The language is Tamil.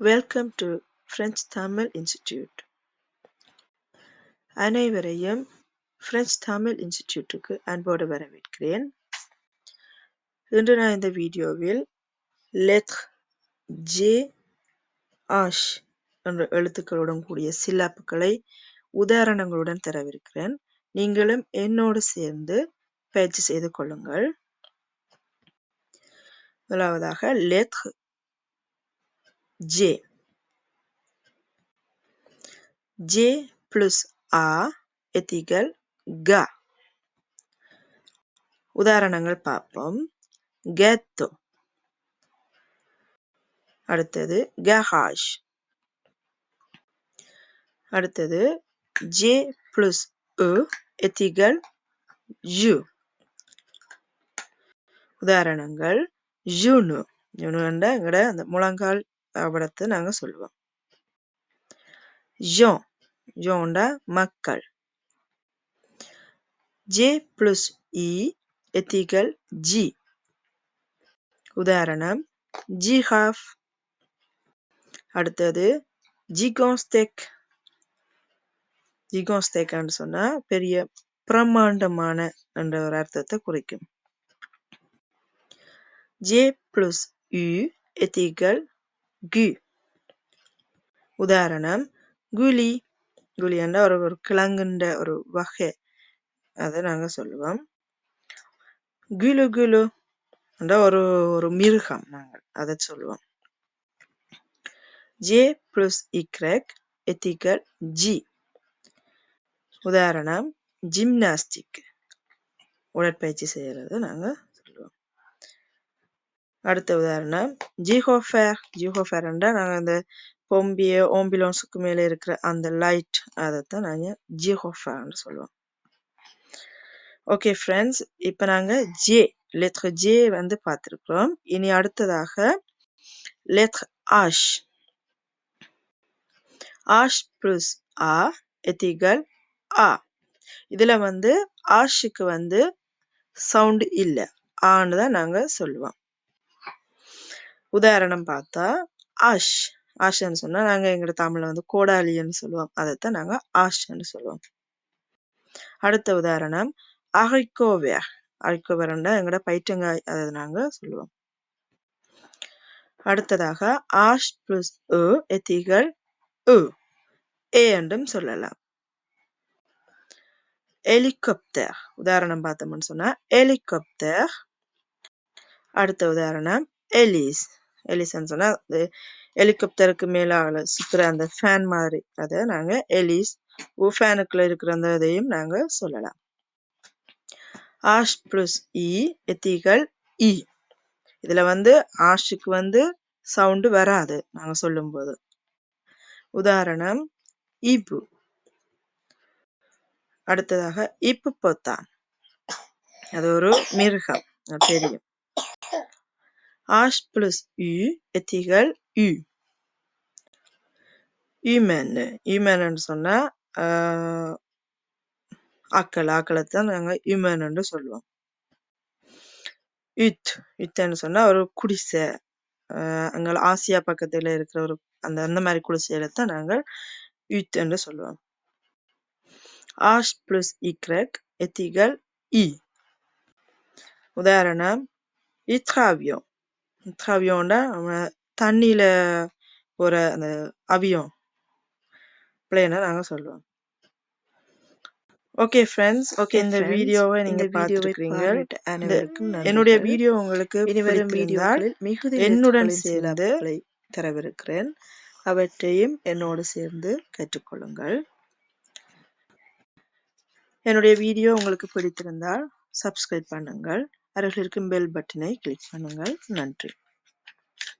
Welcome to French Tamil institute அனைவரையும் ஃப்ரெஞ்ச் தமிழ் இன்ஸ்டிடியூட்டுக்கு அன்போடு வரவேற்கிறேன். இன்று நான் இந்த வீடியோவில் லெத் ஜே ஆஷ் என்ற எழுத்துக்களுடன் கூடிய சிலாப்புகளை உதாரணங்களுடன் தரவிருக்கிறேன். நீங்களும் என்னோடு சேர்ந்து பயிற்சி செய்து கொள்ளுங்கள். முதலாவதாக லெத் J. J plus A எத்திகள் G. உதாரணங்கள் பார்ப்போம். கெத்தோ அடுத்தது கஹாஷ் அடுத்தது ஜே பிளஸ் உ எத்திகள் ஜு உதாரணங்கள் ஜூனு ஜூனு எங்களோட அந்த முழங்கால் அவடத்தை நாங்கள் சொல்லுவோம். ஜோ ஜோண்டா மக்கள். ஜே பிளஸ் இ e, எத்திகள் ஜி உதாரணம் ஜிஹாஃப் அடுத்தது ஜிகோஸ்தெக் ஜிகோஸ்தெக்னு சொன்னா பெரிய பிரம்மாண்டமான என்ற ஒரு அர்த்தத்தை குறிக்கும். ஜே பிளஸ் யு எத்திகள் கு. உதாரணம் குழி. குழி என்றால் ஒரு ஒரு கிழங்குன்ற ஒரு வகை. அதை நாங்கள் சொல்லுவோம். குலு குலு என்ற ஒரு ஒரு மிருகம் நாங்கள் அதை சொல்லுவோம். ஜே பிளஸ் இக்ரெக் எத்திக்கல் ஜி உதாரணம் ஜிம்னாஸ்டிக் உடற்பயிற்சி செய்கிறது நாங்கள் அடுத்த உதாரணம் ஜிஹோஃபேர். ஜிஹோஃபேர் என்றால் நாங்கள் அந்த பொம்பிய ஓம்பிலோன்ஸுக்கு மேலே இருக்கிற அந்த லைட் அதைத்தான் நாங்கள் ஜிஹோஃபேர்னு சொல்லுவோம். ஓகே ஃப்ரெண்ட்ஸ் இப்போ நாங்கள் ஜே லெத்ர ஜே வந்து பார்த்துருக்குறோம். இனி அடுத்ததாக லெத்ர ஆஷ் ஆஷ் ப்ளஸ் ஆ எத்திகள் ஆ இதில் வந்து ஆஷுக்கு வந்து சவுண்டு இல்லை. ஆன்னு தான் நாங்கள் சொல்லுவோம். உதாரணம் பார்த்தா ஆஷ் ஆஷன்னு சொன்னா நாங்க எங்களோட தமிழ்ல வந்து கோடாலின்னு சொல்லுவோம். அதைத்தான் நாங்க ஆஷ்ன்னு சொல்லுவோம். அடுத்த உதாரணம் அகைக்கோவியா. அகைக்கோவேர்ண்டா எங்களோட பைட்டங்காய் அதை நாங்க சொல்லுவோம். அடுத்ததாக ஆஷ் பிளஸ் உ எத்திகள் உ ஏ என்றும் சொல்லலாம். ஹெலிகாப்டர் உதாரணம் பார்த்தோம்னு சொன்னா ஹெலிகாப்டர். அடுத்த உதாரணம் எலிஸ் எலிஸ்ன்னு சொன்னா ஹெலிகாப்டருக்கு மேலால சுத்துற அந்த ஃபேன் மாதிரி. அதை நாங்க எலிஸ் ஃபேனுக்குள்ள இருக்கிற அந்த இதையும் நாங்க சொல்லலாம். ஆஷ் பிளஸ் இ e, எத்திகள் இ இதுல வந்து ஆஷுக்கு வந்து சவுண்டு வராது நாங்க சொல்லும்போது. உதாரணம் இபு. அடுத்ததாக இப்பு பொத்தான் அது ஒரு மிருகம் தெரியும். ஆஷ் பிளஸ் யு எத்திகள் யு ஈமேன் ஈமேன்னு சொன்னா ஆக்கள் ஆக்களை தான் நாங்கள் ஈமேன்னு சொல்லுவோம். யுத் யுத்தன்னு சொன்னால் ஒரு குடிசை. அங்கே ஆசியா பக்கத்துல இருக்கிற ஒரு அந்த அந்த மாதிரி குடிசையில தான் நாங்கள் யுத் என்று சொல்லுவோம். ஆஷ் பிளஸ் இக்ரக் எத்திகள் இ உதாரணம் இத்ராவியம் இத்ராவியம்டா தண்ணியில போற அந்த அவியம் பிளேனை நாங்க சொல்லுவோம். ஓகே ஃப்ரெண்ட்ஸ் ஓகே இந்த வீடியோவை நீங்க பார்த்துருக்கீங்க என்னுடைய வீடியோ உங்களுக்கு இனிவரும் வீடியோக்களில் மிகுதி என்னுடன் சேர்ந்து தரவிருக்கிறேன். அவற்றையும் என்னோடு சேர்ந்து கற்றுக்கொள்ளுங்கள். என்னுடைய வீடியோ உங்களுக்கு பிடித்திருந்தால் சப்ஸ்கிரைப் பண்ணுங்கள். அருகில் இருக்கும் பெல் பட்டனை கிளிக் பண்ணுங்கள். நன்றி.